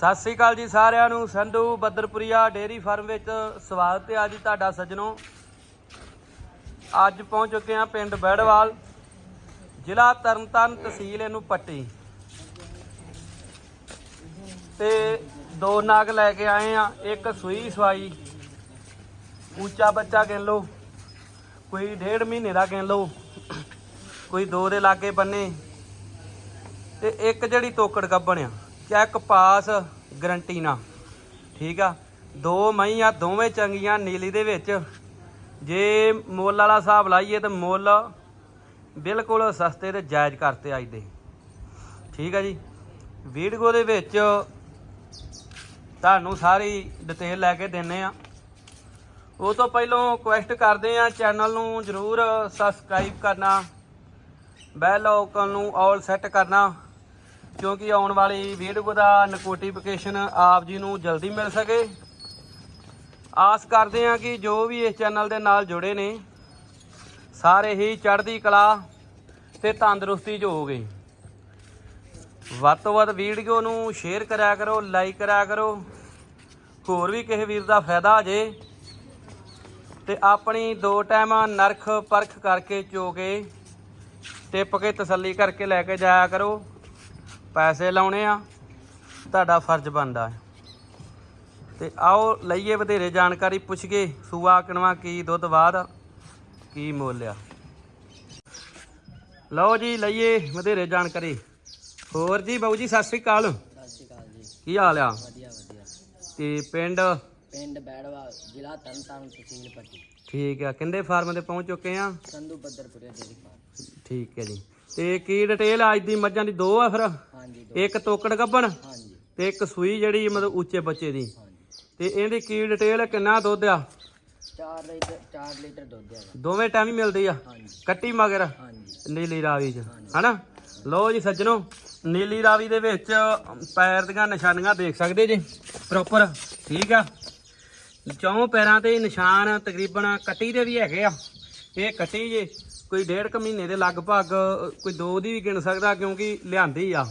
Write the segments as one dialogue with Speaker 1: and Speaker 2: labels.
Speaker 1: ਸਤਿ ਸ੍ਰੀ ਅਕਾਲ ਜੀ ਸਾਰਿਆਂ ਨੂੰ, ਸੰਧੂ ਬੱਦਰਪੁਰੀਆ ਡੇਰੀ ਫਾਰਮ ਵਿੱਚ ਸਵਾਗਤ ਹੈ ਜੀ ਤੁਹਾਡਾ ਸੱਜਣੋ। ਅੱਜ ਪਹੁੰਚ ਚੁੱਕੇ ਹਾਂ ਪਿੰਡ ਬੈੜਵਾਲ, ਜ਼ਿਲ੍ਹਾ ਤਰਨਤਾਰਨ ਤਹਿਸੀਲ ਇਹਨੂੰ ਪੱਟੀ। ਤੇ ਦੋ ਨਾਗ ਲੈ ਕੇ ਆਏ ਆ ਇੱਕ ਸੂਈ ਸਵਾਈ, ਉੱਚਾ ਬੱਚਾ ਕਹਿ ਲਓ, ਕੋਈ ਡੇਢ ਮਹੀਨੇ ਦਾ ਕਹਿ ਲਓ, ਕੋਈ ਦੋ ਦੇ ਲਾਗੇ ਬੰਨੇ, ਤੇ ਇੱਕ ਜਿਹੜੀ ਤੋਕੜ ਗੱਬਣ ਆ। ਚੈੱਕ ਪਾਸ ਗਰੰਟੀ ਨਾਲ ਠੀਕ ਆ? ਦੋ ਮਹੀਂ ਦੋਵੇਂ ਚੰਗੀਆਂ ਨੀਲੀ ਦੇ ਵਿੱਚ। ਜੇ ਮੁੱਲ ਵਾਲਾ ਹਿਸਾਬ ਲਾਈਏ ਤਾਂ ਮੁੱਲ ਬਿਲਕੁਲ ਸਸਤੇ ਤੇ ਜਾਇਜ਼ ਕਰਤੇ ਅੱਜ ਦੇ। ਠੀਕ ਆ ਜੀ? ਵੀਡੀਓ ਦੇ ਵਿੱਚ ਤੁਹਾਨੂੰ ਸਾਰੀ ਡਿਟੇਲ ਲੈ ਕੇ ਦਿੰਨੇ ਆ। ਉਹ ਤੋਂ ਪਹਿਲਾਂ ਰਿਕੁਐਸਟ ਕਰਦੇ ਆ ਚੈਨਲ ਨੂੰ ਜਰੂਰ ਸਬਸਕ੍ਰਾਈਬ ਕਰਨਾ। ਬੈਲ ਆਈਕਨ ਨੂੰ ਆਲ ਸੈੱਟ ਕਰਨਾ। ਕਿਉਂਕਿ ਆਉਣ ਵਾਲੀ ਵੀਡੀਓ ਦਾ ਨੋਟੀਫਿਕੇਸ਼ਨ ਆਪ ਜੀ ਨੂੰ ਜਲਦੀ ਮਿਲ ਸਕੇ। ਆਸ ਕਰਦੇ ਹਾਂ ਕਿ ਜੋ ਵੀ ਇਸ ਚੈਨਲ ਦੇ ਨਾਲ ਜੁੜੇ ਨੇ, ਸਾਰੇ ਹੀ ਚੜ੍ਹਦੀ ਕਲਾ ਤੇ ਤੰਦਰੁਸਤੀ 'ਚ ਹੋਗੇ ਵੱਧ ਤੋਂ ਵੱਧ ਵੀਡੀਓ ਨੂੰ ਸ਼ੇਅਰ ਕਰਿਆ ਕਰੋ ਲਾਈਕ ਕਰਿਆ ਕਰੋ। ਹੋਰ ਵੀ ਕਿਸੇ ਵੀਰ ਦਾ ਫਾਇਦਾ ਹੋ ਜੇ ਤੇ ਆਪਣੀ ਦੋ ਟਾਈਮ ਨਰਖ ਪਰਖ ਕਰਕੇ ਚੋਕੇ ਟਿੱਪ ਕੇ ਤਸੱਲੀ ਕਰਕੇ ਲੈ ਕੇ ਜਾਇਆ ਕਰੋ। ਪੈਸੇ ਲਾਉਣੇ ਆ ਤੁਹਾਡਾ ਫਰਜ਼ ਬਣਦਾ ਤੇ ਆਓ ਲਈਏ ਵਧੇਰੇ ਜਾਣਕਾਰੀ ਪੁੱਛਗੇ ਸੂਆ ਕਿਣਵਾ ਕੀ ਦੁੱਧ ਬਾਅਦ ਕੀ ਮੁੱਲ ਆ। ਲਓ ਜੀ ਲਈਏ ਵਧੇਰੇ ਜਾਣਕਾਰੀ। ਹੋਰ ਜੀ ਬਾਊ ਜੀ ਸਤਿ ਸ੍ਰੀ ਅਕਾਲ।
Speaker 2: ਸਤਿ ਸ਼੍ਰੀ ਅਕਾਲ ਜੀ।
Speaker 1: ਕੀ ਹਾਲ ਆ?
Speaker 2: ਵਧੀਆ ਵਧੀਆ।
Speaker 1: ਤੇ ਪਿੰਡ?
Speaker 2: ਪਿੰਡ ਬੈੜਵਾ ਜ਼ਿਲ੍ਹਾ ਤਰਨਤਾਰਨ ਤਹਿਸੀਲ ਪੱਟੀ
Speaker 1: ਠੀਕ ਆ ਕਿੰਦੇ ਫਾਰਮ ਤੇ ਪਹੁੰਚ ਚੁੱਕੇ ਆ?
Speaker 2: ਸੰਧੂ ਬੱਦਰਪੁਰੇ ਫਾਰਮ
Speaker 1: ਠੀਕ ਹੈ ਜੀ। ਤੇ ਕੀ ਡਿਟੇਲ ਅੱਜ ਦੀ ਮੱਝਾਂ ਦੀ ਦੋ ਆ ਫਿਰ।
Speaker 2: ਹਾਂਜੀ ਦੋ
Speaker 1: ਇੱਕ ਤੋਕੜ ਗੱਬਣ
Speaker 2: ਹਾਂਜੀ।
Speaker 1: ਤੇ ਇੱਕ ਸੂਈ ਜਿਹੜੀ ਮਤਲਬ ਉੱਚੇ ਬੱਚੇ ਦੀ।
Speaker 2: ਹਾਂਜੀ।
Speaker 1: ਤੇ ਇਹਦੀ ਕੀ ਡਿਟੇਲ ਕਿੰਨਾ ਦੁੱਧ ਆ?
Speaker 2: 4 ਲੀਟਰ 4 ਲੀਟਰ ਦੁੱਧ ਹੈਗਾ
Speaker 1: ਦੋਵੇਂ ਟਾਈਮ ਹੀ ਮਿਲਦੀ ਆ।
Speaker 2: ਹਾਂਜੀ।
Speaker 1: ਕੱਟੀ ਮਗਰ
Speaker 2: ਹਾਂਜੀ।
Speaker 1: ਨੀਲੀ ਰਾਵੀ ਚ। ਹਨਾ? ਲਓ ਜੀ ਸੱਜਣੋ ਨੀਲੀ ਰਾਵੀ ਦੇ ਵਿੱਚ ਪੈਰ ਦੀਆਂ ਨਿਸ਼ਾਨੀਆਂ ਦੇਖ ਸਕਦੇ ਜੀ। ਪ੍ਰੋਪਰ ਠੀਕ ਆ? ਚੌਂ ਪੈਰਾਂ ਤੇ ਨਿਸ਼ਾਨ ਤਕਰੀਬਨ ਕੱਟੀ ਦੇ ਵੀ ਹੈਗੇ ਆ। ਇਹ ਕੱਟੀ ਜੇ ਕੋਈ ਡੇਢ ਕੁ ਮਹੀਨੇ ਦੇ ਲਗਭਗ, ਕੋਈ ਦੋ ਦੀ ਵੀ ਗਿਣ ਸਕਦਾ ਕਿਉਂਕਿ ਲਿਆਂਦੀ ਆ।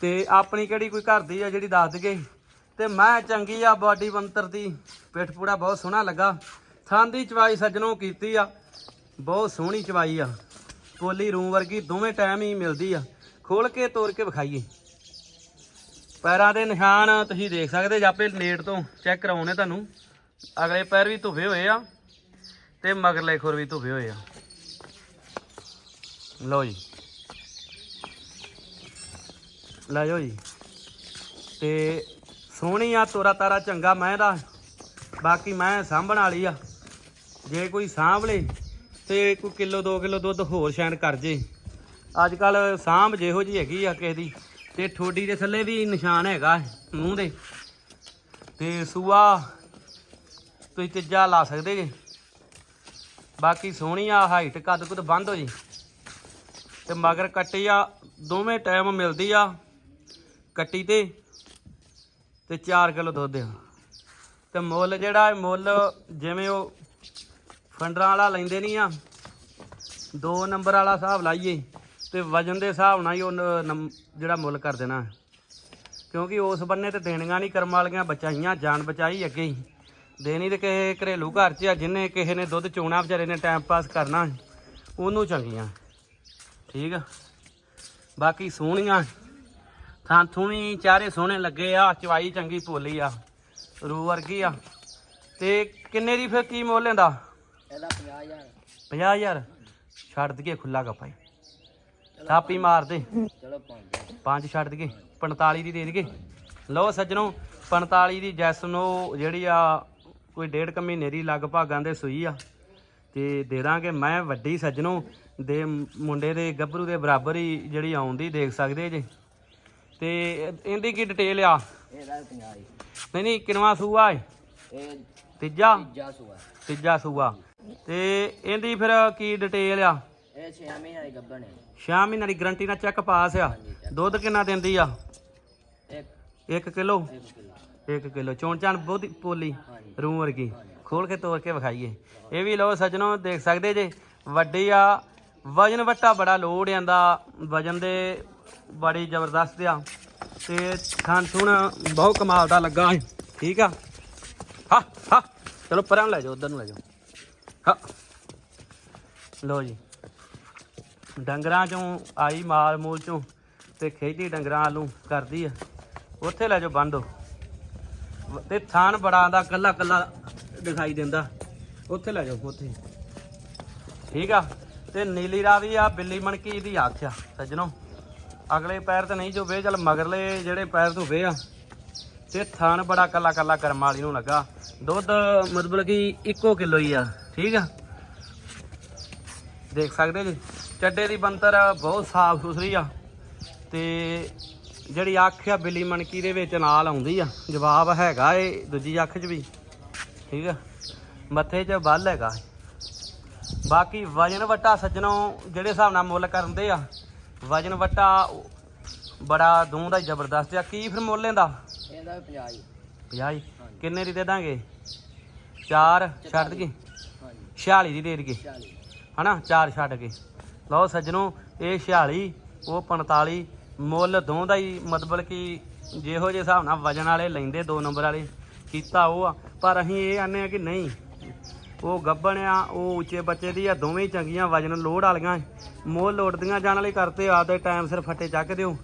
Speaker 1: ਤੇ ਆਪਣੀ ਕਿਹੜੀ ਕੋਈ ਘਰ ਦੀ ਆ ਜਿਹੜੀ ਦੱਸ ਦਈਏ। ਤੇ ਮੈਂ ਚੰਗੀ ਆ ਬਾਡੀ ਬੰਤਰ ਦੀ। ਪਿੱਠ ਪੂੜਾ ਬਹੁਤ ਸੋਹਣਾ ਲੱਗਾ। ਥਾਂ ਦੀ ਚਵਾਈ ਸੱਜਣੋਂ ਕੀਤੀ ਆ। ਬਹੁਤ ਸੋਹਣੀ ਚਵਾਈ ਆ। ਪੋਲੀ ਰੂਮ ਵਰਗੀ ਦੋਵੇਂ ਟਾਈਮ ਹੀ ਮਿਲਦੀ ਆ। ਖੋਲ ਕੇ ਤੋੜ ਕੇ ਵਿਖਾਈਏ। ਪੈਰਾਂ ਦੇ ਨਿਸ਼ਾਨ ਤੁਸੀਂ ਦੇਖ ਸਕਦੇ ਜਾਪੇ ਆਪੇ ਨੇੜ ਤੋਂ ਚੈੱਕ ਕਰਾਉਣੇ ਤੁਹਾਨੂੰ। ਅਗਲੇ ਪੈਰ ਵੀ ਧੁਫੇ ਹੋਏ ਆ। ਤੇ ਮਗਰਲੇ ਖੁਰ ਵੀ ਧੁਫੇ ਹੋਏ ਆ। ਲਓ ਜੀ ਲੈ ਜਾਓ ਜੀ ਤੇ ਸੋਹਣੀ ਆ, ਤੋਰਾ ਤਾਰਾ ਚੰਗਾ ਮੈਂ ਦਾ ਬਾਕੀ ਮੈਂ ਸਾਂਭਣ ਵਾਲੀ ਆ। ਜੇ ਕੋਈ ਸਾਂਭ ਲੇ ਤੇ ਕੋਈ ਕਿਲੋ 2 ਕਿਲੋ ਦੁੱਧ ਹੋਰ ਸ਼ਾਇਦ ਕਰ ਜੇ। ਅੱਜ ਕੱਲ ਸਾਂਭ ਜਿਹੋ ਜੀ ਹੈਗੀ ਆ ਕਿਸੇ ਦੀ। ਤੇ ਠੋਡੀ ਦੇ ਥੱਲੇ ਵੀ ਨਿਸ਼ਾਨ ਹੈਗਾ ਮੂੰਹ ਦੇ। ਤੇ ਸੂਆ ਤੁਸੀਂ ਤੀਜਾ ਲਾ ਸਕਦੇ ਜੇ। ਬਾਕੀ ਸੋਹਣੀ ਆ, ਹਾਈਟ ਕੱਦ ਕੁਦ ਬੰਦ ਹੋ ਜੀ। ਤੇ ਮਗਰ ਕੱਟੀ ਆ, ਦੋਵੇਂ ਟਾਈਮ ਮਿਲਦੀ ਆ ਕੱਟੀ ਤੇ ਤੇ 4 ਕਿਲੋ ਦੁੱਧ ਆ। ਤੇ ਮੁੱਲ ਜਿਹੜਾ ਮੁੱਲ ਜਿਵੇਂ ਉਹ ਫੰਡਰਾਂ ਵਾਲਾ ਲੈਂਦੇ ਨਹੀਂ ਆ, ਦੋ ਨੰਬਰ ਵਾਲਾ ਹਿਸਾਬ ਲਾਈਏ ਤੇ ਵਜਨ ਦੇ ਹਿਸਾਬ ਨਾਲ ਹੀ ਉਹ ਨ- ਜਿਹੜਾ ਮੁੱਲ ਕਰ ਦੇਣਾ। ਕਿਉਂਕਿ ਉਸ ਬੰਨੇ ਤੇ ਦੇਣੀਆਂ ਨਹੀਂ, ਕਰਮ ਵਾਲੀਆਂ ਬਚਾਈਆਂ, ਜਾਨ ਬਚਾਈ ਅੱਗੇ ਹੀ। ਦੇਣੀ ਤੇ ਕਿਸੇ ਘਰੇਲੂ ਘਰ 'ਚ ਆ, ਜਿੰਨੇ ਕਿਸੇ ਨੇ ਦੁੱਧ ਚੋਣਾ, ਵਿਚਾਰੇ ਨੇ ਟਾਈਮ ਪਾਸ ਕਰਨਾ, ਉਹਨੂੰ ਚੰਗੀਆਂ। ਠੀਕ ਆ। ਬਾਕੀ ਸੋਹਣੀਆਂ। ਥਾਂ ਥੂਣੀ ਚਾਰੇ ਸੋਹਣੇ ਲੱਗੇ ਆ ਚਵਾਈ ਚੰਗੀ ਪੋਲੀ ਆ ਰੂ ਵਰਗੀ ਆ। ਤੇ ਕਿੰਨੇ ਦੀ ਫਿਰ ਕੀ ਮੁੱਲ ਲੈਂਦਾ?
Speaker 2: ਇਹਦਾ 50000
Speaker 1: 50000 ਛੱਡ ਦਈਏ ਖੁੱਲਾ ਗੱਪਾ ਥਾਪੀ ਮਾਰ ਦੇ।
Speaker 2: ਚਲੋ ਪਹੁੰਚ
Speaker 1: ਪੰਜ ਛੱਡ ਦਈਏ 45 ਦੀ ਦੇ ਦਈਏ। ਲਓ ਸੱਜਣੋ 45 ਦੀ ਜੈਸ ਨੂੰ ਜਿਹੜੀ ਆ ਕੋਈ ਡੇਢ ਕੁ ਮਹੀਨੇ ਦੀ ਲਗਭਗ ਆਂਦੇ ਸੂਈ ਆ। ਤੇ ਦੇ ਦਾਂਗੇ। ਮੈਂ ਵੱਡੀ ਸੱਜਣੋ ਦੇ ਮੁੰਡੇ ਦੇ ਗੱਭਰੂ ਦੇ ਬਰਾਬਰ ਹੀ ਜਿਹੜੀ ਆਉਂਦੀ ਦੇਖ ਸਕਦੇ ਜੇ। ਤੇ ਇਹਦੀ ਕੀ ਡਿਟੇਲ ਆ?
Speaker 2: ਇਹਦਾ 50 ਹੀ।
Speaker 1: ਨਹੀਂ ਨਹੀਂ ਕਿਨਵਾ ਸੂਆ ਏ?
Speaker 2: ਇਹ
Speaker 1: ਤੀਜਾ?
Speaker 2: ਤੀਜਾ ਸੂਆ।
Speaker 1: ਤੀਜਾ ਸੂਆ। ਤੇ ਇਹਦੀ ਫਿਰ ਕੀ ਡਿਟੇਲ ਆ?
Speaker 2: ਇਹ 6 ਮਹੀਨੇ ਦੀ ਗੱਭਣ ਹੈ
Speaker 1: 6 ਮਹੀਨਿਆਂ ਦੀ ਗਰੰਟੀ ਨਾਲ ਚੈੱਕ ਪਾਸ ਆ। ਦੁੱਧ ਕਿੰਨਾ ਦਿੰਦੀ ਆ?
Speaker 2: ਇੱਕ।
Speaker 1: 1 ਕਿਲੋ?
Speaker 2: ਇੱਕ ਕਿਲੋ।
Speaker 1: 1 ਕਿਲੋ। ਚੋਣ ਚਾਣ ਬਹੁਤੀ ਪੋਲੀ? ਰੂਮ ਵਰਗੀ। ਖੋਲ ਕੇ ਤੋੜ ਕੇ ਵਿਖਾਈਏ। ਇਹ ਵੀ ਲੋ ਸੱਜਣੋ, ਦੇਖ ਸਕਦੇ ਜੇ? ਵੱਡੀ ਆ, ਵਜਨ ਵੱਟਾ ਬੜਾ ਲੋਡ ਆਂਦਾ। ਵਜਨ ਦੇ ਬੜੀ ਜ਼ਬਰਦਸਤ ਆ। ਤੇ ਖਾਣ ਥੁਣ ਬਹੁਤ ਕਮਾਲ ਦਾ ਲੱਗਾ ਠੀਕ ਆ? ਹਾਂ ਹਾਂ। ਚਲੋ ਪਰਾਂ ਨੂੰ ਲੈ ਜਾਓ, ਉਧਰ ਨੂੰ ਲੈ ਜਾਓ। ਹਾਂ। ਲੋ ਜੀ। ਡੰਗਰਾਂ ਚੋਂ ਆਈ ਮਾਲ ਮੂਲ ਚੋਂ ਤੇ ਖੇਤੀ ਡੰਗਰਾਂ ਵੱਲੋਂ ਕਰਦੀ ਆ। ਉੱਥੇ ਲੈ ਜਾਓ, ਬੰਦੋ ਤੇ ਥਾਨ ਬੜਾ ਦਾ ਕੱਲਾ ਕੱਲਾ ਦਿਖਾਈ ਦਿੰਦਾ। ਉੱਥੇ ਲੈ ਜਾਓ, ਉੱਥੇ। ਠੀਕ ਆ। ਤੇ ਨੀਲੀ ਰਾਵੀ ਆ, ਬਿੱਲੀ ਮਣਕੀ ਦੀ ਆਖਿਆ ਸੱਜਣੋ। ਅਗਲੇ ਪੈਰ ਤੇ ਨਹੀਂ ਜੋ ਵੇ ਚੱਲ ਮਗਰਲੇ ਜਿਹੜੇ ਪੈਰ ਤੋਂ ਵੇ ਆ। ਤੇ ਥਾਨ ਬੜਾ ਕੱਲਾ ਕੱਲਾ ਕਰਮ ਵਾਲੀ ਨੂੰ ਲੱਗਾ। ਦੁੱਧ ਮਤਲਬ ਕਿ ਇੱਕੋ ਕਿਲੋ ਹੀ ਆ, ਠੀਕ ਆ। ਦੇਖ ਸਕਦੇ ਜੀ? ਚੱਡੇ ਦੀ ਬੰਤਰ ਬਹੁਤ ਸਾਫ਼ ਸੁਥਰੀ ਆ। ਤੇ ਜਿਹੜੀ ਅੱਖ ਆ, ਬਿੱਲੀ ਮਣਕੀ ਦੇ ਵਿੱਚ ਨਾਲ ਆਉਂਦੀ ਆ। ਜਵਾਬ ਹੈਗਾ ਏ, ਦੂਜੀ ਅੱਖ 'ਚ ਵੀ। ਠੀਕ ਆ? ਮੱਥੇ 'ਚ ਬੱਲ ਹੈਗਾ। ਬਾਕੀ ਵਜਨ ਵਟਾ ਸੱਜਣੋ ਜਿਹੜੇ ਹਿਸਾਬ ਨਾਲ ਮੁੱਲ ਕਰਦੇ ਆ ਵਜਨ ਵਟਾ ਬੜਾ ਦੂੰ ਦਾ ਹੀ ਜ਼ਬਰਦਸਤ ਆ। ਕੀ ਫਿਰ ਮੁੱਲ ਲੈਂਦਾ
Speaker 2: ਇਹਦਾ ਵੀ 50 ਜੀ।
Speaker 1: 50 ਕਿੰਨੇ ਦੀ ਦੇ ਦਾਂਗੇ? 4 ਛੱਡ
Speaker 2: ਹਾਂਜੀ।
Speaker 1: 46 ਦੀ ਦੇ ਦਈਏ।
Speaker 2: 40
Speaker 1: ਹਨਾ? 4 ਛੱਡ ਕੇ। ਲਓ ਸੱਜਣੋ ਇਹ 46 ਉਹ 45 ਮੁੱਲ ਦੋਂ ਦਾ ਹੀ ਮਤਲਬ ਕਿ ਜਿਹੋ ਜਿਹੇ ਹਿਸਾਬ ਨਾਲ ਵਜਨ ਵਾਲੇ ਲੈਂਦੇ ਦੋ ਨੰਬਰ ਵਾਲੇ। ਕੀਤਾ ਉਹ ਆ, ਪਰ ਅਸੀਂ ਇਹ ਆਨੇ ਆ ਕਿ ਨਹੀਂ। ਉਹ ਗੱਬਣ ਆ, ਉਹ ਉੱਚੇ ਬੱਚੇ ਦੀ ਆ, ਦੋਵੇਂ ਹੀ ਚੰਗੀਆਂ ਵਜਨ ਲੋਡ ਵਾਲੀਆਂ ਮੁੱਲ ਲੋੜਦੀਆਂ ਜਾਣ ਵਾਲੇ ਕਰਤੇ ਆਪਦੇ ਟਾਈਮ ਸਿਰ ਫੱਟੇ ਚੱਕ ਦਿਓ।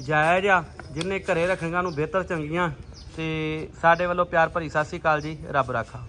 Speaker 1: ਜਾਇਜ਼ ਆ, ਜਿੰਨੇ ਘਰੇ ਰੱਖਣੀਆਂ ਨੂੰ ਬਿਹਤਰ ਚੰਗੀਆਂ। ਤੇ ਸਾਡੇ ਵੱਲੋਂ ਪਿਆਰ ਭਰੀ ਸਤਿ ਸ੍ਰੀ ਅਕਾਲ ਜੀ, ਰੱਬ ਰਾਖਾ।